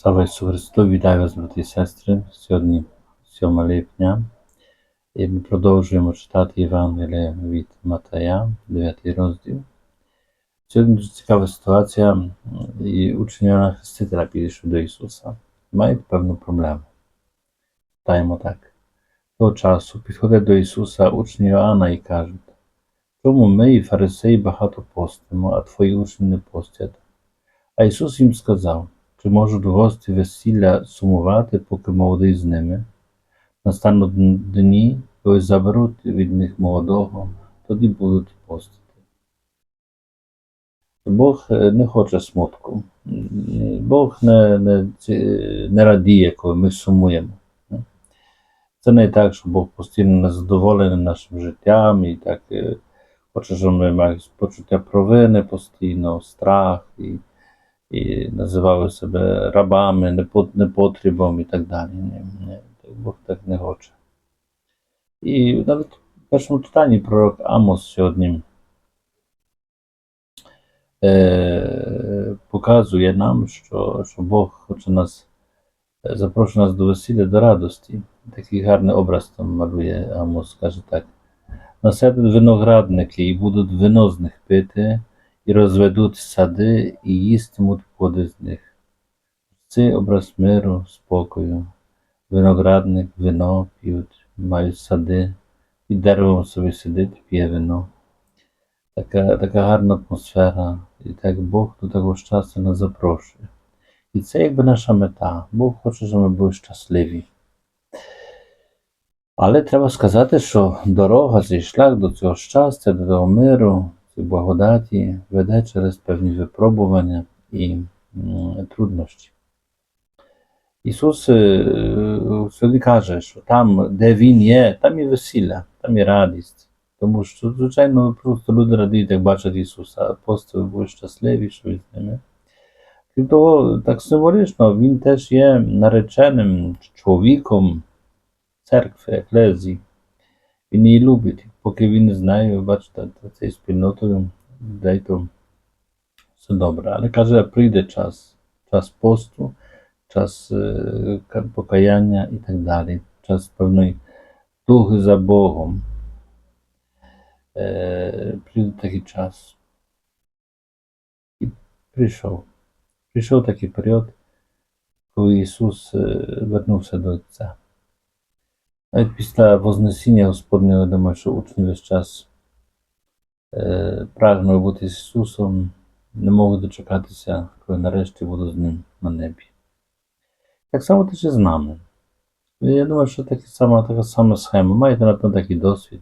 Слава Ісусу Христу, вітаю вас, брати і сестри. Сьогодні 7 липня. І ми продовжуємо читати Євангеліє від Матая, 9 розділ. Сьогодні дуже цікава ситуація. І учні Іоанна Хрестителя підійшли до Ісуса. Мають певну проблему. Питаємо так. Того часу підходять до Ісуса учні Іоанна і кажуть, чому ми і фарисеї багато постимо, а твої учні не постять? А Ісус їм сказав, чи можуть гості весілля сумувати, поки молодий з ними? Настануть дні, коли заберуть від них молодого, тоді будуть постити. Бог е, не хоче смутку. Бог не, не, не радіє, коли ми сумуємо. Це не так, що Бог постійно незадоволений нашим життям і так е, хоче, щоб ми мали почуття провини постійно, страх і, і називали себе рабами, непо- непотрібом і так далі. Бог так не хоче. І навіть в першому читанні пророк Амос сьогодні е, показує нам, що, що Бог хоче нас, е, запрошує нас до весілля, до радості. Такий гарний образ там малює Амос, каже так. Насадять виноградники і будуть вино з них пити, і розведуть сади, і їстимуть плоди з них. Це образ миру, спокою. Виноградник, вино п'ють, мають сади, під деревом собі сидить, п'є вино. Така, така гарна атмосфера, і так Бог до такого щастя нас запрошує. І це якби наша мета. Бог хоче, щоб ми були щасливі. Але треба сказати, що дорога, цей шлях до цього щастя, до того миру, благодаті веде через певні випробування і м, труднощі. Ісус е, сьогодні каже, що там, де Він є, там і весілля, там і радість. Тому що, звичайно, просто люди радіють, як бачать Ісуса, апостоли були щасливі, що він з ними. Крім того, так символічно, Він теж є нареченим чоловіком церкви, еклезії. Він її любить, поки він не знає, ви бачите, цією спільнотою людей, то все добре. Але каже, прийде час, час посту, час е, покаяння і так далі, час певної туги за Богом. Е, прийде такий час. І прийшов. Прийшов такий період, коли Ісус е, вернувся до Отця. Навіть після Вознесіння Господнього, я думаю, що учні весь час е, прагнули бути з Ісусом, не могли дочекатися, коли нарешті буду з Ним на небі. Так само теж і з нами. Я думаю, що така сама, така сама схема. Маєте напевно такий досвід,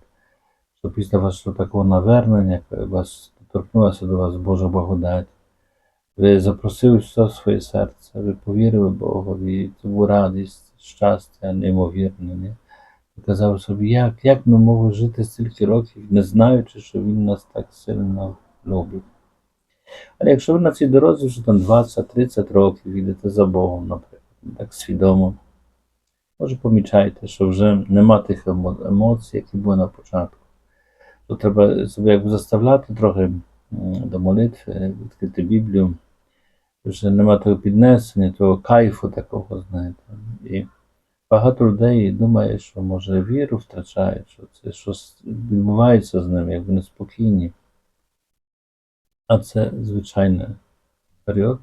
що після вашого такого навернення, вас торкнулася до вас Божа благодать, ви запросили все в своє серце, ви повірили Богові, це була радість, щастя, неймовірне. Ні? Казав собі, як, як ми могли жити стільки років, не знаючи, що він нас так сильно любить. Але якщо ви на цій дорозі вже там 20-30 років йдете за Богом, наприклад, так свідомо, може помічаєте, що вже нема тих емоцій, які були на початку. То треба себе якби заставляти трохи до молитви, відкрити Біблію. Вже нема того піднесення, того кайфу такого, знаєте. І багато людей думає, що може віру втрачають, що це щось відбувається з ними, якби неспокійні. А це звичайний період,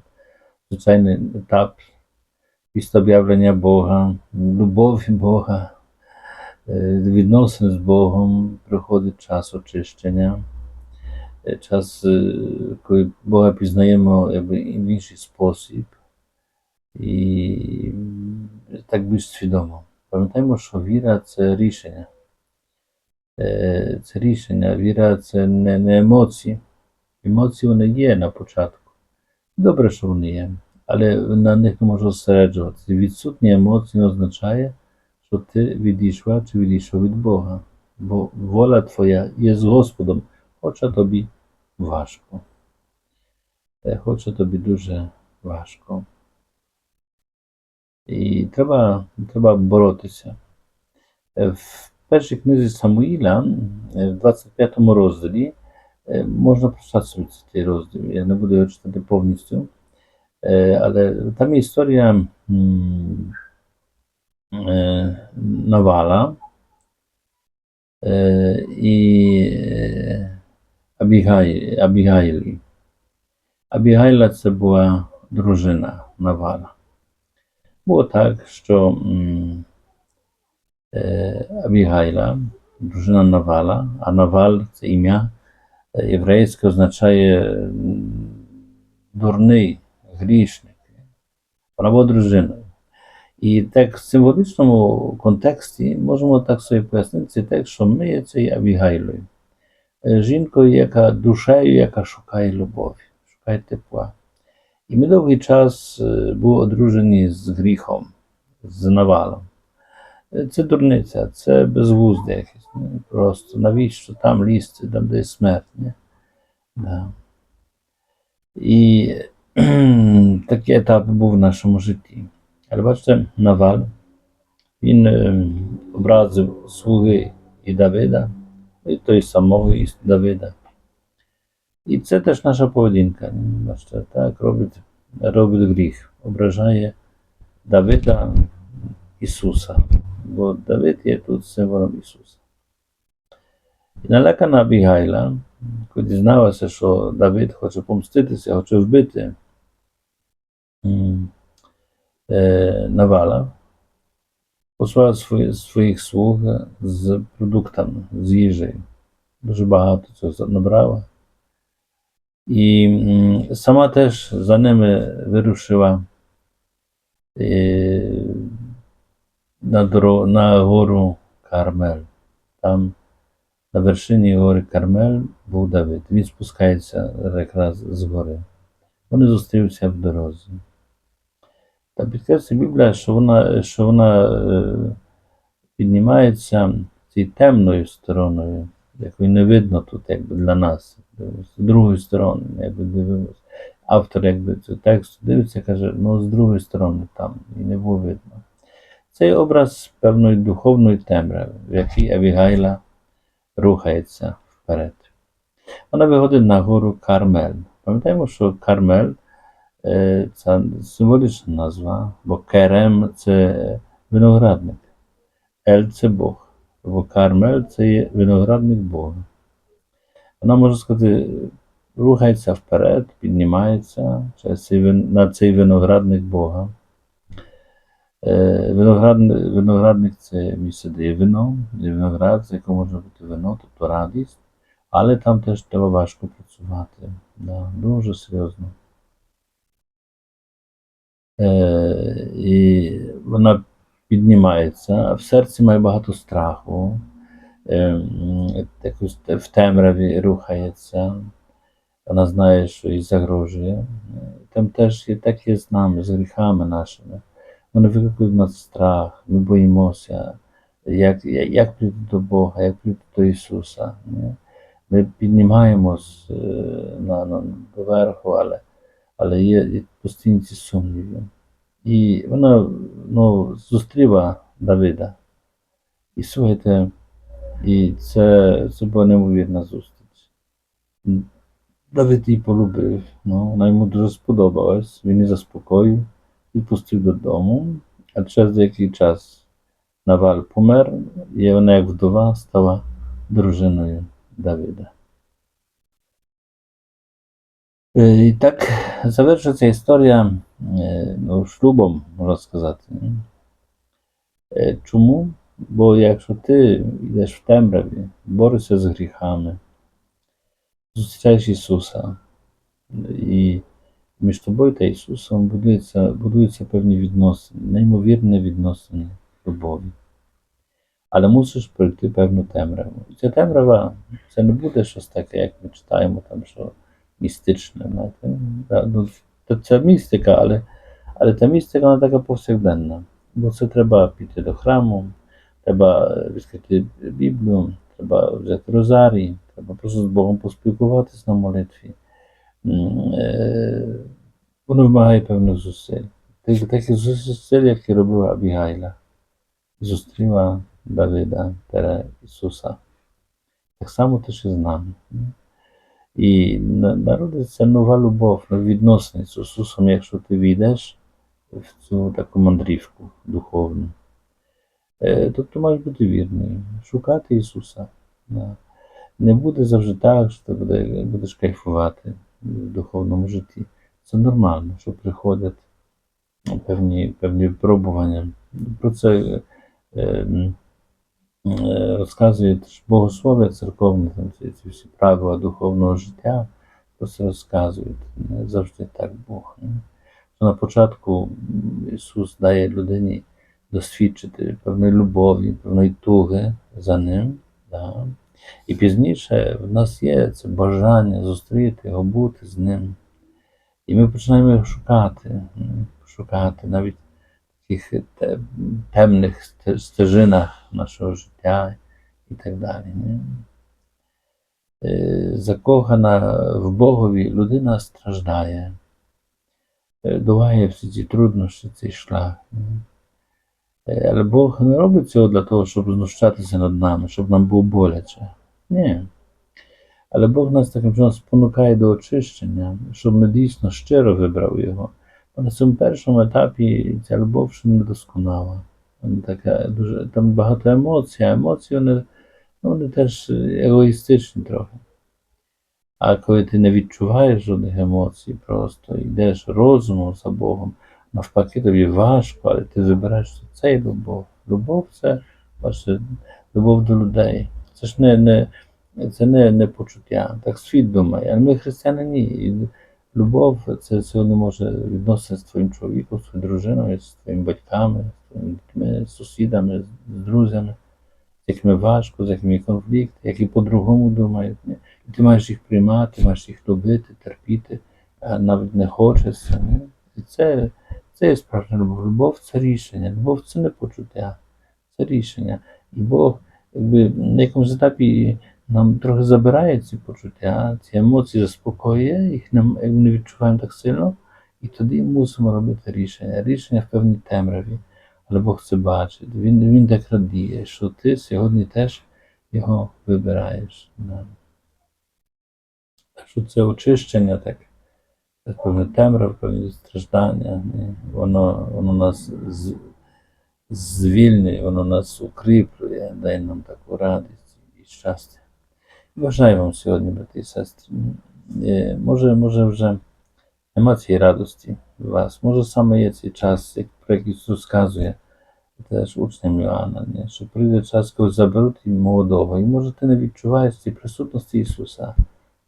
звичайний етап після об'явлення Бога, любові Бога, е, відносин з Богом приходить час очищення, е, час, е, коли Бога пізнаємо якби, в інший спосіб, і так більш свідомо. Пам'ятаємо, що віра це рішення. Е, Це рішення, віра це не, не емоції. Емоції вони є на початку. Добре, що вони є, але на них не можна зосереджуватися. Відсутні емоції не означає, що ти відійшла чи відійшов від Бога. Бо воля твоя є з Господом, хоча тобі важко. Е, Хоча тобі дуже важко. І треба, треба боротися. Е, В першій книзі Самуїля, е, в 25 розділі, е, можна прочитати собі цей розділ. Я не буду його читати повністю. Е, Але там є історія м, е, Навала е, і е, Абігай, Абігайлі. Абігайла це була дружина Навала. Було так, що е, Абігайла, дружина Навала, а Навал це ім'я єврейське означає дурний, грішник. Вона була дружиною. І так в символічному контексті можемо так собі пояснити цей текст, що ми є цією Абігайлою. Жінкою, яка душею, яка шукає любові, шукає тепла. І ми довгий час е, були одружені з гріхом, з навалом. Е, Це дурниця, це безглуздя якесь. Не? Просто навіщо там лізти, там де є смерть. Не? Да. І такий етап був в нашому житті. Але бачите, Наваль, він е, образив слуги і Давида, і той самого і Давида. І це теж наша поведінка. Бачите, так робить, робить гріх, ображає Давида Ісуса. Бо Давид є тут символом Ісуса. І налякана Абігайла, коли дізналася, що Давид хоче помститися, хоче вбити м, е, Навала, послала свої, своїх слуг з продуктами, з їжею. Дуже багато цього набрала. І сама теж за ними вирушила е, на, доро, на гору Кармель. Там на вершині гори Кармель був Давид. Він спускається якраз з гори. Вони зустрілися в дорозі. Та підкреслює Біблія, що вона, що вона е, піднімається цією темною стороною, якої не видно тут якби для нас. З другої сторони, якби дивимося. Автор якби цього тексту дивиться, каже, ну з другої сторони там, і не було видно. Це образ певної духовної темряви, в якій Авігайла рухається вперед. Вона виходить на гору Кармель. Пам'ятаємо, що Кармель це символічна назва, бо Керем це виноградник, Ель це Бог, бо Кармель це є виноградник Бога. Вона, можна сказати, рухається вперед, піднімається через цей, на цей виноградник Бога. Е, Виноградник, виноградник це місце, де є вино, де виноград, з якого може бути вино, тобто радість, але там теж треба важко працювати. Да, дуже серйозно. Е, і вона піднімається, а в серці має багато страху, якось в темряві рухається. Вона знає, що їй загрожує. Там теж є так є з нами, з гріхами нашими. Вони викликають в нас страх, ми боїмося, як, як, як прийти до Бога, як прийти до Ісуса. Не? Ми піднімаємось е, на, на, доверху, але, але є постійні ці сумніви. І вона ну, зустріла Давида. І слухайте, і це, це була неймовірна зустріч. Давид її полюбив, ну, вона йому дуже сподобалась, він її заспокоїв, відпустив додому, а через деякий час Наваль помер, і вона, як вдова, стала дружиною Давида. Е, І так завершується історія е, ну, шлюбом, можна сказати. Е, Чому? Бо якщо ти йдеш в темряві, борешся з гріхами, зустрічаєш Ісуса, і між тобою та Ісусом будуються, будуються певні відносини, неймовірні відносини любові. Але мусиш пройти певну темряву. І ця темрява це не буде щось таке, як ми читаємо, там, що містичне. Знаєте? Ну, це містика, але, але та містика вона така повсякденна. Бо це треба піти до храму, треба відкрити Біблію, треба взяти розарій, треба просто з Богом поспілкуватися на молитві. Е, Воно вимагає певних зусиль. Таких зусиль, які робила Абігайла. Зустріла Давида, Тере Ісуса. Так само теж і з нами. І на- народиться нова любов, відносини з Ісусом, якщо ти війдеш в цю таку мандрівку духовну. Е, Тобто маєш бути вірною, шукати Ісуса. Не буде завжди так, що ти будеш кайфувати в духовному житті. Це нормально, що приходять певні, певні випробування. Про це е, е, розказують богослов'я церковне, там ці, ці всі правила духовного життя, про це розказують. Не завжди так Бог. Що на початку Ісус дає людині досвідчити певної любові, певної туги за ним. Да? І пізніше в нас є це бажання зустріти його, бути з ним. І ми починаємо його шукати, шукати навіть в тих темних стежинах нашого життя і так далі. Е, Закохана в Богові людина страждає, е, долає всі ці труднощі, цей шлях. Е, Але Бог не робить цього для того, щоб знущатися над нами, щоб нам було боляче. Ні. Але Бог нас таким чином спонукає до очищення, щоб ми дійсно щиро вибрали його. Бо на цьому першому етапі ця любов ще не досконала. Така дуже, там багато емоцій, а емоції вони, ну, вони теж егоїстичні трохи. А коли ти не відчуваєш жодних емоцій, просто йдеш розумом за Богом, навпаки, тобі важко, але ти вибираєш що це і любов. Любов це бачите, любов до людей. Це ж не, не, це не, не почуття. Так світ думає. Але ми християни ні. І любов це сьогодні може відноситися з твоїм чоловіком, з твоєю дружиною, з твоїми батьками, з твоїми дітьми, з сусідами, з друзями, з якими важко, з якими є конфлікт, які по-другому думають. Ні? І ти маєш їх приймати, маєш їх любити, терпіти, а навіть не хочеться. Ні? І це, це є справжня любов. Любов це рішення. Любов це не почуття, це рішення. І Бог якби, на якомусь етапі нам трохи забирає ці почуття, ці емоції заспокоює, їх не, не відчуваємо так сильно, і тоді мусимо робити рішення. Рішення в певній темряві. Але Бог це бачить. Він, він так радіє, що ти сьогодні теж його вибираєш. Так що це очищення, так, це певне темрява, певні страждання. Воно, воно нас звільнює, воно нас укріплює, дає нам таку радість і щастя. Бажаю вам сьогодні, брати і сестри. Е, Може, може вже нема цієї радості в вас. Може саме є цей час, як про який Ісус сказує теж учням Іоанна, ні? що прийде час, коли заберуть молодого. І може ти не відчуваєш цієї присутності Ісуса.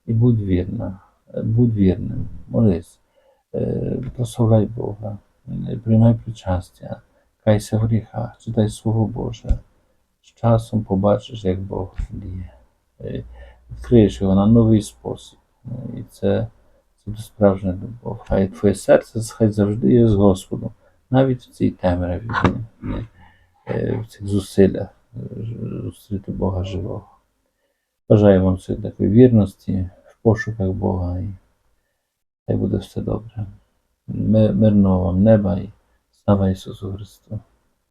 І будь вірна, будь вірним, молись, прославляй Бога, приймай причастя, кайся в гріхах, читай Слово Боже. З часом побачиш, як Бог діє. Відкриєш його на новий спосіб. І це, це справжня любов. Хай твоє серце хай завжди є з Господом, навіть в цій темряві, в цих зусиллях зустріти Бога живого. Бажаю вам всіх такої вірності пошуках Бога і хай буде все добре. Ми- Мирного вам неба і слава Ісусу Христу!